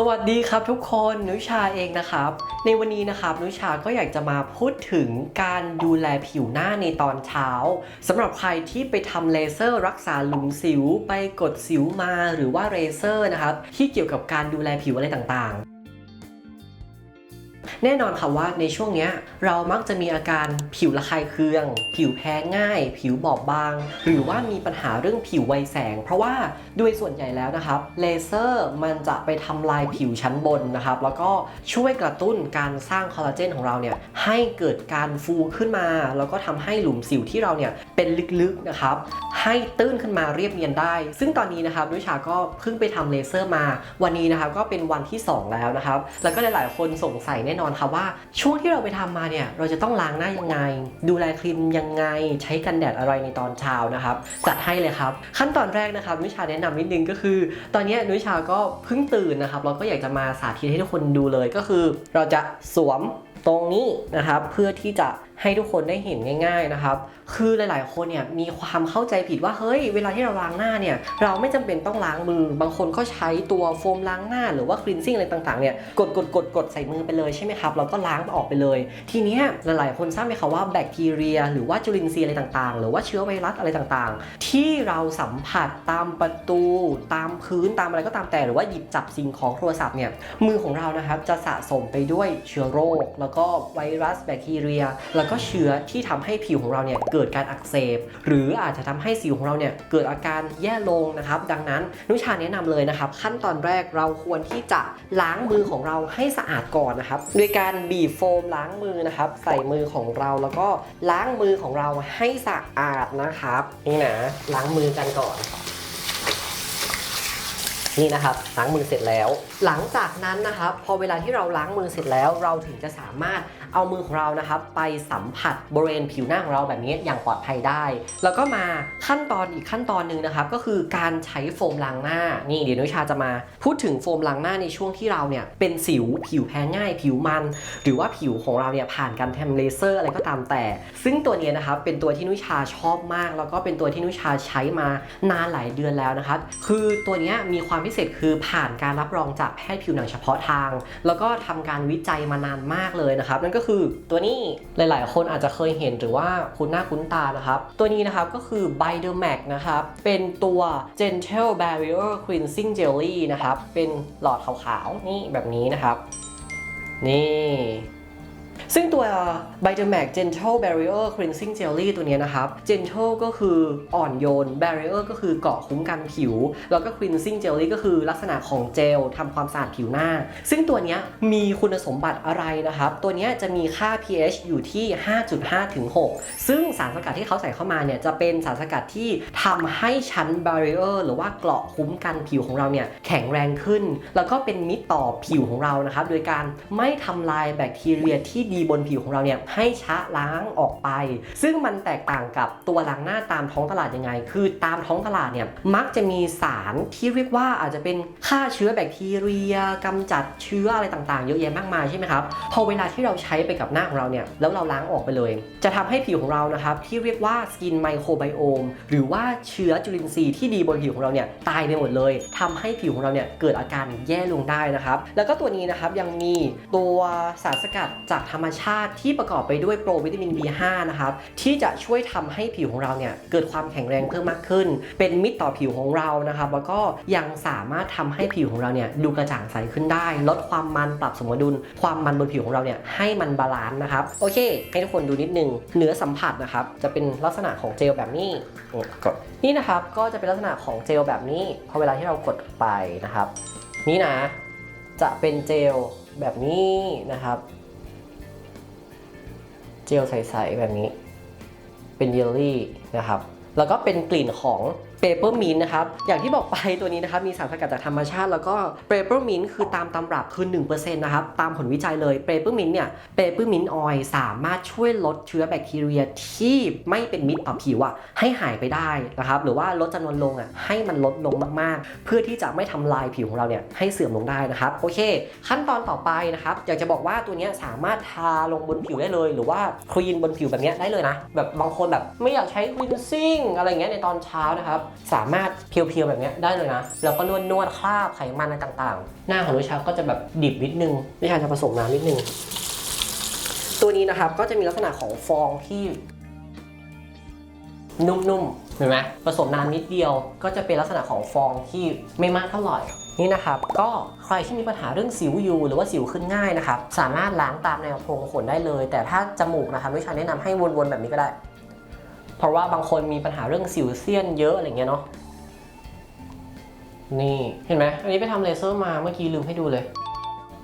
สวัสดีครับทุกคนนุชาเองนะครับ ในวันนี้นะครับนุชาก็อยากจะมาพูดถึงการดูแลผิวหน้าในตอนเช้าสำหรับใครที่ไปทำเลเซอร์รักษาหลุมสิว ไปกดสิวมาหรือว่าเลเซอร์นะครับที่เกี่ยวกับการดูแลผิวอะไรต่างๆ แน่นอนค่ะว่าในช่วงนี้เรามักจะมีอาการผิวระคายเคือง ผิวแพ้ง่าย ผิวบอบบาง หรือว่ามีปัญหาเรื่องผิวไวแสง เพราะว่าโดยส่วนใหญ่แล้วนะครับเลเซอร์มันจะไปทำลายผิวชั้นบนนะครับแล้วก็ช่วยกระตุ้นการสร้างคอลลาเจนของเราเนี่ยให้เกิดการฟูขึ้นมา แล้วก็ทำให้หลุมสิวที่เราเนี่ยเป็นลึกๆนะครับให้ตื้นขึ้นมาเรียบเนียนได้ ซึ่งตอนนี้นะครับนุชาก็เพิ่งไปทำเลเซอร์มา วันนี้นะครับก็เป็นวันที่ 2 แล้วนะครับแล้วก็หลายๆคนสงสัยแน่นอนครับว่าช่วงที่เราไปทำมาเนี่ยเราจะต้องล้างหน้ายังไง ดูแลครีมยังไง ใช้กันแดดอะไรในตอนเช้านะครับจัดให้เลยครับ ขั้นตอนแรกนะครับนุชาแนะนำนิดนึงก็คือ ตอนนี้นุชาก็เพิ่งตื่นนะครับเราก็อยากจะมาสาธิตให้ทุกคนดูเลยก็คือ เราจะสวมตรงนี้นะครับเพื่อที่จะ ให้ทุกคนได้เห็นง่าย ๆนะครับ คือหลายๆ คนเนี่ยมีความเข้าใจผิดว่าเฮ้ยเวลาที่เราล้างหน้าเนี่ยเราไม่จำเป็นต้องล้างมือ บางคนก็ใช้ตัวโฟมล้างหน้า หรือว่าคลีนซิ่งอะไรต่างๆเนี่ยกดกดกดกดใส่มือไปเลยใช่ไหมครับเราก็ล้างออกไปเลย ทีเนี้ยหลายๆ คนทราบไหมครับว่าแบคทีเรีย หรือว่าจุลินทรีย์อะไรต่างๆ หรือว่าเชื้อไวรัสอะไรต่างๆ ที่เราสัมผัสตามประตู ตามพื้นตามอะไรก็ตามแต่หรือว่าหยิบจับสิ่งของโทรศัพท์เนี่ยมือของเรานะครับจะสะสมไปด้วยเชื้อโรค แล้วก็ไวรัสแบคทีเรียแล้วก็เชื้อที่ทำให้ผิวของเราเนี่ยเกิดการอักเสบ หรืออาจจะทำให้สิวของเราเนี่ยเกิดอาการแย่ลงนะครับ ดังนั้นนุชาแนะนำเลยนะครับ ขั้นตอนแรกเราควรที่จะล้างมือของเราให้สะอาดก่อนนะครับโดยการบีบโฟมล้างมือนะครับ ใส่มือของเราแล้วก็ล้างมือของเราให้สะอาดนะครับนี่นะล้างมือกันก่อนนี่นะครับล้างมือเสร็จแล้ว หลังจากนั้นนะครับ พอเวลาที่เราล้างมือเสร็จแล้ว เราถึงจะสามารถ เอามือของเรานะครับ ไปสัมผัสบริเวณผิวหน้าของเราแบบนี้อย่างปลอดภัยได้ แล้วก็มาขั้นตอนอีกขั้นตอนหนึ่งนะครับ ก็คือการใช้โฟมล้างหน้านี่เดี๋ยวนุชาจะมาพูดถึงโฟมล้างหน้าในช่วงที่เราเนี่ยเป็นสิวผิวแพ้ง่าย ผิวมัน หรือว่าผิวของเราเนี่ยผ่านการทำเลเซอร์อะไรก็ตามแต่ ซึ่งตัวนี้นะครับเป็นตัวที่นุชาชอบมาก แล้วก็เป็นตัวที่นุชาใช้มานานหลายเดือนแล้วนะครับคือตัวนี้มีความพิเศษคือผ่านการรับรองจากแพทย์ผิวหนังเฉพาะทาง แล้วก็ทำการวิจัยมานานมากเลยนะครับนั่นก็็คือตัวนี้หลาย ๆ คนอาจจะเคยเห็นหรือว่าคุ้นหน้าคุ้นตานะครับ ตัวนี้นะครับก็คือ b i d e r m a c นะครับ เป็นตัว Gentle Barrier Cleansing Jelly นะครับ เป็นหลอดขาว ๆ นี่แบบนี้นะครับ นี่ ซึ่งตัว b i d e r m a c Gentle Barrier Cleansing Jelly ตัวนี้นะครับ Gentle ก็คืออ่อนโยน Barrier ก็คือเกาะคุ้มกันผิว แล้วก็ Cleansing Jelly ก็คือลักษณะของเจลทำความสะอาดผิวหน้า ซึ่งตัวนี้มีคุณสมบัติอะไรนะครับ ตัวนี้จะมีค่า pH อยู่ที่ 5.5 ถึง 6 ซึ่งสารสกัดที่เขาใส่เข้ามาเนี่ยจะเป็นสารสกัดที่ทำให้ชั้น Barrier หรือว่าเกราะคุ้มกันผิวของเราเนี่ยแข็งแรงขึ้น แล้วก็เป็นมิตรต่อผิวของเรานะครับโดยการไม่ทำลายแบคทีเรียที่ดีบนผิวของเราเนี่ยให้ชะล้างออกไป ซึ่งมันแตกต่างกับตัวล้างหน้าตามท้องตลาดยังไง คือตามท้องตลาดเนี่ยมักจะมีสารที่เรียกว่าอาจจะเป็นฆ่าเชื้อแบคทีเรียกำจัดเชื้ออะไรต่างๆ เยอะแยะมากมายใช่ไหมครับพอเวลาที่เราใช้ไปกับหน้าของเราเนี่ยแล้วเราล้างออกไปเลย จะทำให้ผิวของเรานะครับที่เรียกว่าสกินไมโครไบโอมหรือว่าเชื้อจุลินทรีย์ที่ดีบนผิวของเราเนี่ยตายไปหมดเลยทำให้ผิวของเราเนี่ยเกิดอาการแย่ลงได้นะครับ แล้วก็ตัวนี้นะครับยังมีตัวสารสกัดจากธรรมชาติที่ประกอบไปด้วยโปรวิตามิน B5 นะครับที่จะช่วยทำให้ผิวของเราเนี่ยเกิดความแข็งแรงเพิ่มมากขึ้น เป็นมิตรต่อผิวของเรานะครับแล้วก็ยังสามารถทำให้ผิวของเราเนี่ยดูกระจ่างใสขึ้นได้ ลดความมันปรับสมดุล ความมันบนผิวของเราเนี่ยให้มันบาลานซ์นะครับโอเค ให้ทุกคนดูนิดนึงเนื้อสัมผัสนะครับจะเป็นลักษณะของเจลแบบนี้นี่กดนี่นะครับก็จะเป็นลักษณะของเจลแบบนี้พอเวลาที่เรากดไปนะครับ นี่นะจะเป็นเจลแบบนี้นะครับ เจลใสๆแบบนี้ เป็นเยลลี่นะครับ แล้วก็เป็นกลิ่นของ เปเปอร์มินนะครับ อย่างที่บอกไปตัวนี้นะครับ มีสารสกัดจากธรรมชาติ แล้วก็เปเปอร์มินคือตามตำรับคือ 1%นะครับ ตามผลวิจัยเลยเปเปอร์มินเนี่ยเปเปอร์มินออยสามารถช่วยลดเชื้อแบคทีเรียที่ไม่เป็นมิตรต่อผิวอะให้หายไปได้นะครับ หรือว่าลดจำนวนลงอะให้มันลดลงมากๆ เพื่อที่จะไม่ทำลายผิวของเราเนี่ยให้เสื่อมลงได้นะครับ โอเค ขั้นตอนต่อไปนะครับ อยากจะบอกว่าตัวนี้สามารถทาลงบนผิวได้เลย หรือว่าคลีนบนผิวแบบเนี้ยได้เลยนะ แบบบางคนแบบไม่อยากใช้คลีนซิ่งอะไรเงี้ยในตอนเช้านะครับสามารถเพียวๆแบบนี้ได้เลยนะ แล้วก็นวดนวดคราบไขมันอะไรต่างๆ หน้าของนุชาก็จะแบบดิบนิดนึงนุชาจะผสมน้ำนิดนึง ตัวนี้นะครับก็จะมีลักษณะของฟองที่นุ่มๆ เห็นไหมผสมน้ำนิดเดียว ก็จะเป็นลักษณะของฟองที่ไม่มากเท่าไหร่นี่นะครับก็ใครที่มีปัญหาเรื่องสิวอยู่หรือว่าสิวขึ้นง่ายนะครับสามารถล้างตามแนวโพรงขนได้เลย แต่ถ้าจมูกนะครับวิชาแนะนำให้วนๆแบบนี้ก็ได้ เพราะว่าบางคนมีปัญหาเรื่องสิวเซียนเยอะอะไรเงี้ยเนาะนี่เห็นไหมอันนี้ไปทำเลเซอร์มาเมื่อกี้ลืมให้ดูเลย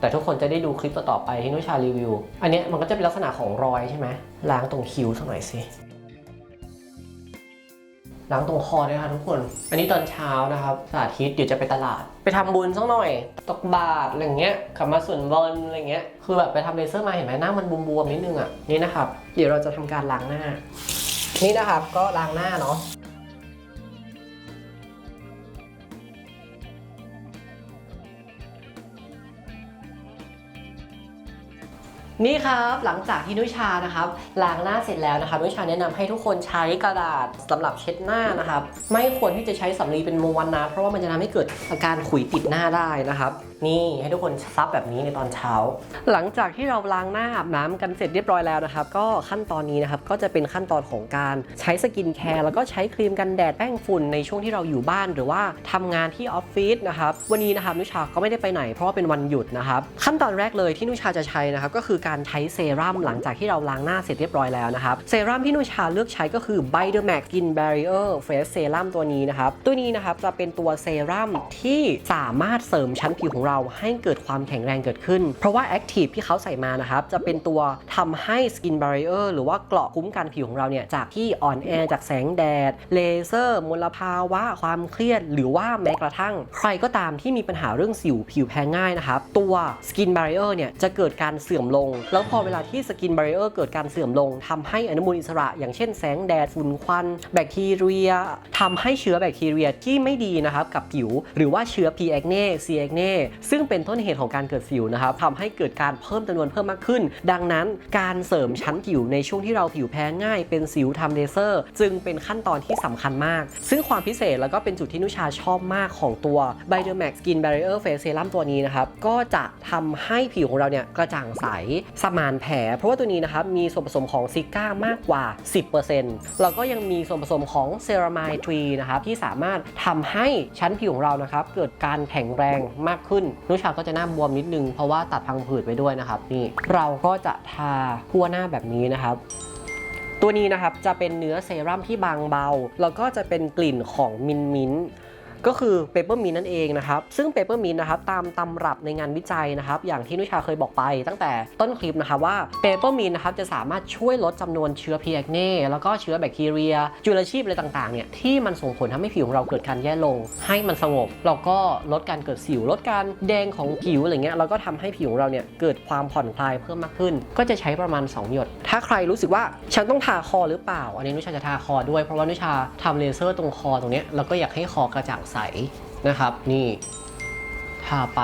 แต่ทุกคนจะได้ดูคลิปต่อๆไปที่นุชารีวิว อันนี้มันก็จะเป็นลักษณะของรอยใช่ไหมล้างตรงคิ้วสักหน่อยสิล้างตรงคอด้วยนะคะทุกคน อันนี้ตอนเช้านะครับสาธิตเดี๋ยวจะไปตลาด ไปทำบุญสักหน่อย ตกบาตรอะไรเงี้ยกลับมาส่วนบอลอะไรเงี้ย คือแบบไปทำเลเซอร์มาเห็นไหมหน้ามันบวมๆนิดนึงอะ นี่นะครับ เดี๋ยวเราจะทำการล้างหน้า นี่นะครับก็ล้างหน้าเนาะนี่ครับหลังจากที่นุชานะครับล้างหน้าเสร็จแล้วนะครับนุชาแนะนำให้ทุกคนใช้กระดาษสำหรับเช็ดหน้านะครับ ไม่ควรที่จะใช้สำลีเป็นม้วนนะเพราะว่ามันจะทำให้เกิดอาการขุยติดหน้าได้นะครับ นี่ให้ทุกคนซับแบบนี้ในตอนเช้า หลังจากที่เราล้างหน้าอาบน้ำกันเสร็จเรียบร้อยแล้วนะครับ ก็ขั้นตอนนี้นะครับก็จะเป็นขั้นตอนของการใช้สกินแคร์แล้วก็ใช้ครีมกันแดดแป้งฝุ่นในช่วงที่เราอยู่บ้านหรือว่าทำงานที่ออฟฟิศนะครับวันนี้นะครับนุชาก็ไม่ได้ไปไหนเพราะว่าเป็นวันหยุดนะครับขั้นตอนแรกเลยที่นุชาจะใช้นะครับก็คือการใช้เซรั่มหลังจากที่เราล้างหน้าเสร็จเรียบร้อยแล้วนะครับเซรั่มที่นุชาเลือกใช้ก็คือ b i d e r m a x Skin Barrier Face Serum ตัวนี้นะครับตัวนี้นะครับจะเป็นตัวเซรั่มที่สามารถเสริมชั้นผิวของเราให้เกิดความแข็งแรงเกิดขึ้น เพราะว่า Active ที่เขาใส่มานะครับจะเป็นตัวทำให้ Skin Barrier หรือว่าเกราะคุ้มกันผิวของเราเนี่ยจากที่อ่อนแอจากแสงแดด เลเซอร์มลภาวะความเครียด หรือว่าแม้กระทั่ง ใครก็ตามที่มีปัญหาเรื่องสิวผิวแพ้ง่ายนะครับตัว Skin Barrier เนี่ยจะเกิดการเสื่อมลง แล้วพอเวลาที่ Skin Barrier เกิดการเสื่อมลงทำให้อนุมูลอิสระ อย่างเช่นแสงแดดฝุ่นควัน แบคทีเรียทำให้เชื้อแบคทีเรียที่ไม่ดีนะครับกับผิว หรือว่าเชื้อ P. acne C. acne ซึ่ซึ่งเป็นต้นเหตุของการเกิดสิวนะครับทำให้เกิดการเพิ่มจำนวนเพิ่มมากขึ้น ดังนั้นการเสริมชั้นผิวในช่วงที่เราผิวแพ้ง่าย เป็นสิวทำเลเซอร์ จึงเป็นขั้นตอนที่สำคัญมาก ซึ่งความพิเศษแล้วก็เป็นจุดที่นุชาชอบมากของตัว b i d e r m a x Skin Barrier Face Serum ตัวนี้นะครับก็จะทำให้ผิวของเราเนี่ยกระจ่างใสสมานแผล เพราะว่าตัวนี้นะครับมีส่วนผสมของซิก้ามากกว่า 10%แล้วก็ยังมีส่วนผสมของเซรามายทรีนะครับที่สามารถทำให้ชั้นผิวของเรานะครับเกิดการแข็งแรงมากขึ้นนุชาก็จะหน้าบวมนิดนึงเพราะว่าตัดพังผืดไปด้วยนะครับนี่เราก็จะทาทั่วหน้าแบบนี้นะครับตัวนี้นะครับจะเป็นเนื้อเซรั่มที่บางเบา แล้วก็จะเป็นกลิ่นของมินมิน ก็คือเปเปอร์มินนั่นเองนะครับ ซึ่งเปเปอร์มินนะครับตามตำรับในงานวิจัยนะครับ อย่างที่นุชาเคยบอกไป ตั้งแต่ต้นคลิปนะครับว่าเปเปอร์มินนะครับจะสามารถช่วยลดจำนวนเชื้อพีแอคเน่แล้วก็เชื้อแบคทีเรีย จุลชีพอะไรต่างๆเนี่ยที่มันส่งผลทำให้ผิวของเราเกิดการแย่ลง ให้มันสงบแล้วก็ลดการเกิดสิว ลดการแดงของผิวอะไรเงี้ยแล้วก็ทำให้ผิวของเราเนี่ยเกิดความผ่อนคลายเพิ่มมากขึ้น ก็จะใช้ประมาณ 2 หยด ถ้าใครรู้สึกว่าฉันต้องทาคอหรือเปล่า อันนี้นุชาจะทาคอด้วยเพราะว่านุชาทำเลเซอร์ตรงคอตรงนี้แล้วก็อยากให้คอกระจ่างใสนะครับ นี่ทาไป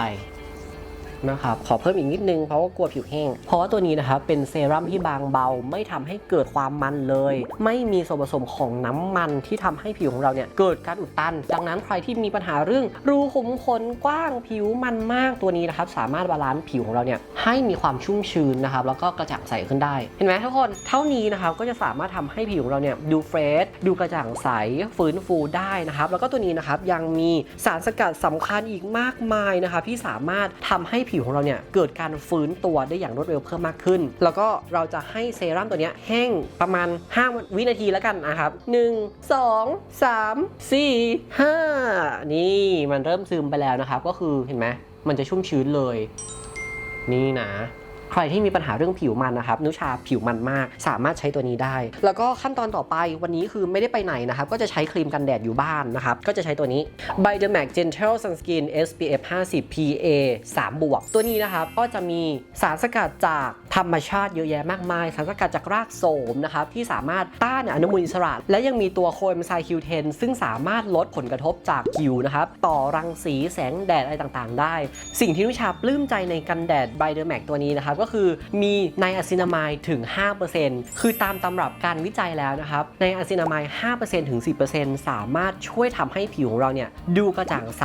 นะครับขอเพิ่มอีกนิดนึงเพราะว่ากลัวผิวแห้ง เพราะว่าตัวนี้นะครับเป็นเซรั่มที่บางเบา ไม่ทำให้เกิดความมันเลย ไม่มีส่วนผสมของน้ำมันที่ทำให้ผิวของเราเนี่ยเกิดการอุดตัน ดังนั้นใครที่มีปัญหาเรื่องรูขุมขนกว้างผิวมันมากตัวนี้นะครับสามารถบาลานซ์ผิวของเราเนี่ยให้มีความชุ่มชื้นนะครับแล้วก็กระจ่างใสขึ้นได้ เห็นไหมทุกคนเท่านี้นะครับก็จะสามารถทำให้ผิวของเราเนี่ยดูเฟรชดูกระจ่างใสฟื้นฟูได้นะครับแล้วก็ตัวนี้นะครับยังมีสารสกัดสำคัญอีกมากมายนะครับที่สามารถทำให้ผิวของเราเนี่ยเกิดการฟื้นตัวได้อย่างรวดเร็วเพิ่มมากขึ้น แล้วก็เราจะให้เซรั่มตัวนี้แห้งประมาณ 5 วินาทีแล้วกันนะครับ 1 2 3 4 5 นี่มันเริ่มซึมไปแล้วนะครับ ก็คือเห็นไหมมันจะชุ่มชื้นเลย นี่นะ ใครที่มีปัญหาเรื่องผิวมันนะครับนุชาผิวมันมาก สามารถใช้ตัวนี้ได้ แล้วก็ขั้นตอนต่อไปวันนี้คือไม่ได้ไปไหนนะครับ ก็จะใช้ครีมกันแดดอยู่บ้านนะครับ ก็จะใช้ตัวนี้ b i d e m a x Gentle Sunscreen SPF 50 PA 3 บวก ตัวนี้นะครับ ก็จะมีสารสกัดจากธรรมชาติเยอะแยะมากมาย สารสกัดจากรากโสมนะครับ ที่สามารถต้านอนุมูลอิสระ และยังมีตัวโคเอนไซม์ Q10 ซึ่งสามารถลดผลกระทบจากผิวนะครับต่อรังสีแสงแดดอะไรต่างๆ ได้ สิ่งที่นุชาปลื้มใจในกันแดด b i d e m a x ตัวนี้นะครับก็คือมีไนอะซินามายถึง 5%คือตามตำรับการวิจัยแล้วนะครับไนอะซินามาย 5%ถึง 10%สามารถช่วยทำให้ผิวของเราเนี่ยดูกระจ่างใส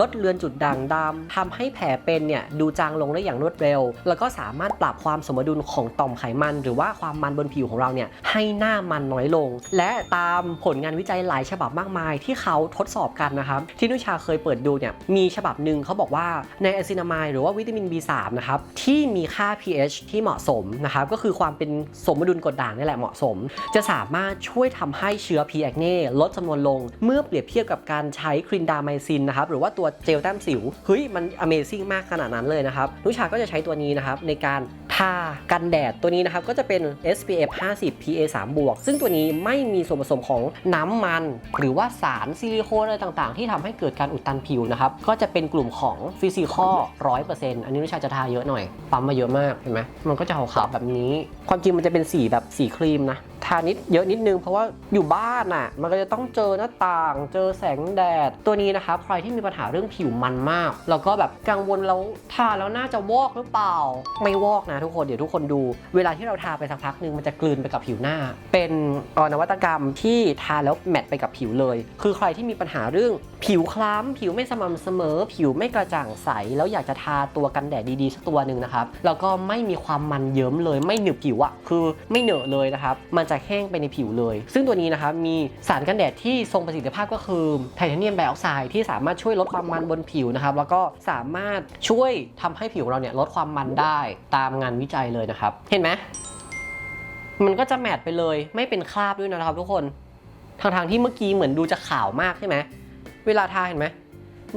ลดเลือนจุดด่างดำทำให้แผลเป็นเนี่ยดูจางลงได้อย่างรวดเร็ว แล้วก็สามารถปรับความสมดุลของต่อมไขมัน หรือว่าความมันบนผิวของเราเนี่ยให้หน้ามันน้อยลง และตามผลงานวิจัยหลายฉบับมากมายที่เขาทดสอบกันนะครับ ที่นุชาเคยเปิดดูเนี่ยมีฉบับหนึ่งเขาบอกว่าในอะซินามายหรือว่าวิตามิน B3 นะครับที่มีค่า pH ที่เหมาะสมนะครับก็คือความเป็นสมดุลกรดด่างนี่แหละเหมาะสม จะสามารถช่วยทำให้เชื้อ P. acne ลดจำนวนลง เมื่อเปรียบเทียบกับการใช้คลินดาไมซินนะครับหรือว่าตัวเจลแต้มสิวเฮ้ยมัน Amazing มากขนาดนั้นเลยนะครับนุชาก็จะใช้ตัวนี้นะครับในการทากันแดดตัวนี้นะครับก็จะเป็น SPF 50 PA 3บวกซึ่งตัวนี้ไม่มีส่วนผสมของน้ำมัน หรือว่าสารซิลิโคนอะไรต่างๆ ที่ทำให้เกิดการอุดตันผิวนะครับก็จะเป็นกลุ่มของฟิสิกอล100%อันนี้นุชาจะทาเยอะหน่อยปั๊มมาเยอะมากเห็นไหมมันก็จะขาวๆแบบนี้ ความจริงมันจะเป็นสีแบบสีครีมนะทานิดเยอะนิดนึงเพราะว่าอยู่บ้านอะ มันก็จะต้องเจอหน้าต่าง เจอแสงแดด ตัวนี้นะครับใครที่มีปัญหาเรื่องผิวมันมาก แล้วก็แบบกังวลแล้วทาแล้วน่าจะวอกหรือเปล่า ไม่วอกนะทุกคนเดี๋ยวทุกคนดู เวลาที่เราทาไปสักพักหนึงมันจะกลืนไปกับผิวหน้า เป็นออนวัตกรรมที่ทาแล้วแมทไปกับผิวเลย คือใครที่มีปัญหาเรื่องผิวคล้ำผิวไม่สม่ำเสมอ ผิวไม่กระจ่างใสแล้วอยากจะทาตัวกันแดดดีๆสักตัวหนึ่งนะครับแล้วก็ไม่มีความมันเยิ้มเลย ไม่หนึบผิวอะคือไม่เหนอะเลยนะครับ มันจะแห้งไปในผิวเลย ซึ่งตัวนี้นะครับมีสารกันแดดที่ทรงประสิทธิภาพก็คือไทเทเนียมไดออกไซด์ที่สามารถช่วยลดความมันบนผิวนะครับ แล้วก็สามารถช่วยทำให้ผิวเราเนี่ยลดความมันได้ตามงานวิจัยเลยนะครับ เห็นไหมมันก็จะแมทไปเลย ไม่เป็นคราบด้วยนะครับทุกคนทางทางที่เมื่อกี้เหมือนดูจะขาวมากใช่ไหมเวลาทาเห็นไหม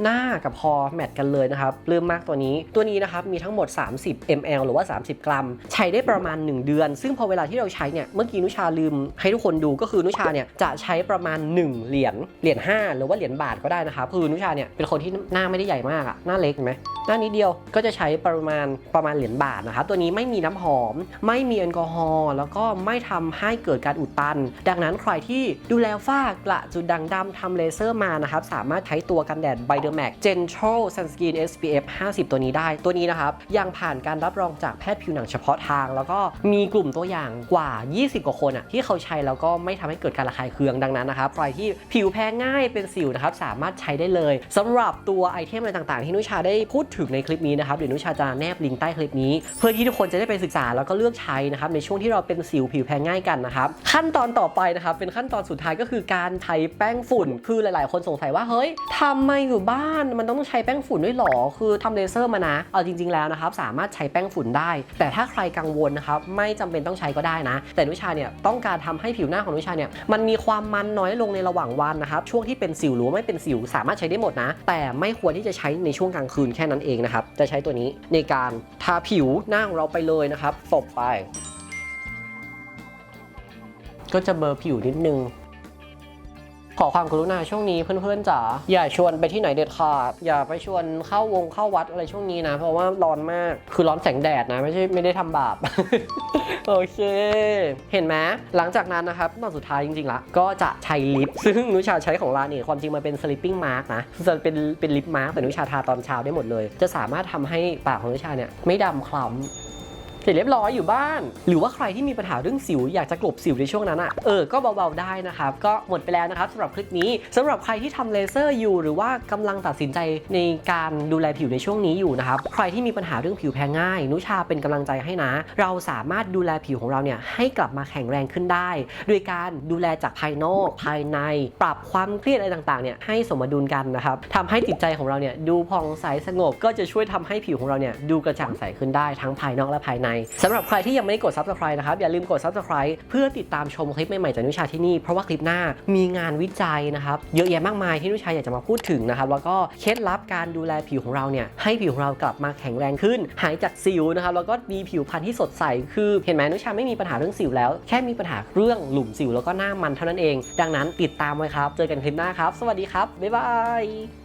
หน้ากับคอแมทกันเลยนะครับปลื้มมากตัวนี้ ตัวนี้นะครับมีทั้งหมด 30 ml หรือว่า 30 กรัม ใช้ได้ประมาณ 1 เดือน ซึ่งพอเวลาที่เราใช้เนี่ยเมื่อกี้นุชาลืมให้ทุกคนดูก็คือนุชาเนี่ยจะใช้ประมาณ 1 เหรียญเหรียญ5หรือว่าเหรียญบาทก็ได้นะครับคือนุชาเนี่ยเป็นคนที่หน้าไม่ได้ใหญ่มากอะหน้าเล็กเห็นไหมหน้านิดเดียวก็จะใช้ประมาณประมาณเหรียญบาทนะครับตัวนี้ไม่มีน้ำหอม ไม่มีแอลกอฮอล์แล้วก็ไม่ทำให้เกิดการอุดตัน ดังนั้นใครที่ดูแลฝ้ากระจุดด่างดำทำเลเซอร์มานะครับสามารถใช้ตัวกันแดด b i d e m a c Gentle Sunscreen SPF 50 ตัวนี้ได้ ตัวนี้นะครับ ยังผ่านการรับรองจากแพทย์ผิวหนังเฉพาะทาง แล้วก็มีกลุ่มตัวอย่างกว่า 20 กว่าคนอะที่เขาใช้แล้วก็ไม่ทำให้เกิดการระคายเคืองดังนั้นนะครับใครที่ผิวแพ้ง่ายเป็นสิวนะครับ สามารถใช้ได้เลยสำหรับตัวไอเทมอะไรต่างๆ ที่นุชาได้พูดถึงในคลิปนี้นะครับเดี๋ยวนุชาจะแนบลิงก์ใต้คลิปนี้ เพื่อที่ทุกคนจะได้ไปศึกษาแล้วก็เลือกใช้นะครับในช่วงที่เราเป็นสิวผิวแพ้ง่ายกันนะครับขั้นตอนต่อไปนะครับเป็นขั้นตอนสุดท้ายก็คือการใช้แป้งฝุ่น คือหลาย ๆ คนสงสัยว่าเฮ้ยทำไมอยู่บานมันต้องใช้แป้งฝุ่นด้วยหรอ คือทำเลเซอร์มานะ เอาจริง ๆ แล้วนะครับสามารถใช้แป้งฝุ่นได้ แต่ถ้าใครกังวลนะครับไม่จำเป็นต้องใช้ก็ได้นะ แต่นุชาเนี่ยต้องการทำให้ผิวหน้าของนุชาเนี่ยมันมีความมันน้อยลงในระหว่างวันนะครับช่วงที่เป็นสิวหรือไม่เป็นสิวสามารถใช้ได้หมดนะ แต่ไม่ควรที่จะใช้ในช่วงกลางคืนแค่นั้นเองนะครับจะใช้ตัวนี้ในการทาผิวหน้าของเราไปเลยนะครับตบไป ก็จะเบลอร์ผิวนิดนึง ขอความกรุณาช่วงนี้เพื่อนๆจ๋าอย่าชวนไปที่ไหนเด็ดขาด อย่าไปชวนเข้าวงเข้าวัดอะไรช่วงนี้นะ เพราะว่าร้อนมากคือร้อนแสงแดดนะ ไม่ใช่ไม่ได้ทำบาป โอเค เห็นไหมหลังจากนั้นนะครับตอนสุดท้ายจริงๆละก็จะใช้ลิป ซึ่งนุชาใช้ของร้านนี่ความจริงมันเป็น sleeping mask นะจะเป็นเป็นลิปมาร์กแต่นุชาทาตอนเช้าได้หมดเลย จะสามารถทำให้ปากของนุชาเนี่ยไม่ดำคล้ำ เสร็จเรียบร้อยอยู่บ้าน หรือว่าใครที่มีปัญหาเรื่องสิวอยากจะกลบสิวในช่วงนั้นอะเออก็เบาๆได้นะครับ ก็หมดไปแล้วนะครับสำหรับคลิปนี้สำหรับใครที่ทำเลเซอร์อยู่ หรือว่ากำลังตัดสินใจในการดูแลผิวในช่วงนี้อยู่นะครับใครที่มีปัญหาเรื่องผิวแพ้ง่าย นุชาเป็นกำลังใจให้นะ เราสามารถดูแลผิวของเราเนี่ยให้กลับมาแข็งแรงขึ้นได้ โดยการดูแลจากภายนอกภายใน ปรับความเครียดอะไรต่างๆเนี่ยให้สมดุลกันนะครับทำให้จิตใจของเราเนี่ยดูผ่องใสสงบ ก็จะช่วยทำให้ผิวของเราเนี่ยดูกระจ่างใสขึ้นได้ทั้งภายนอกและภายในสำหรับใครที่ยังไม่ได้กด subscribe นะครับ อย่าลืมกด subscribe เพื่อติดตามชมคลิปใหม่ๆจากนุชาที่นี่ เพราะว่าคลิปหน้ามีงานวิจัยนะครับ เยอะแยะมากมายที่นุชาอยากจะมาพูดถึงนะครับ แล้วก็เคล็ดลับการดูแลผิวของเราเนี่ย ให้ผิวของเรากลับมาแข็งแรงขึ้น หายจากสิวนะครับ แล้วก็มีผิวพรรณที่สดใส คือเห็นไหมนุชาไม่มีปัญหาเรื่องสิวแล้ว แค่มีปัญหาเรื่องหลุมสิวแล้วก็หน้ามันเท่านั้นเอง ดังนั้นติดตามไว้ครับ เจอกันคลิปหน้าครับ สวัสดีครับ บ๊ายบาย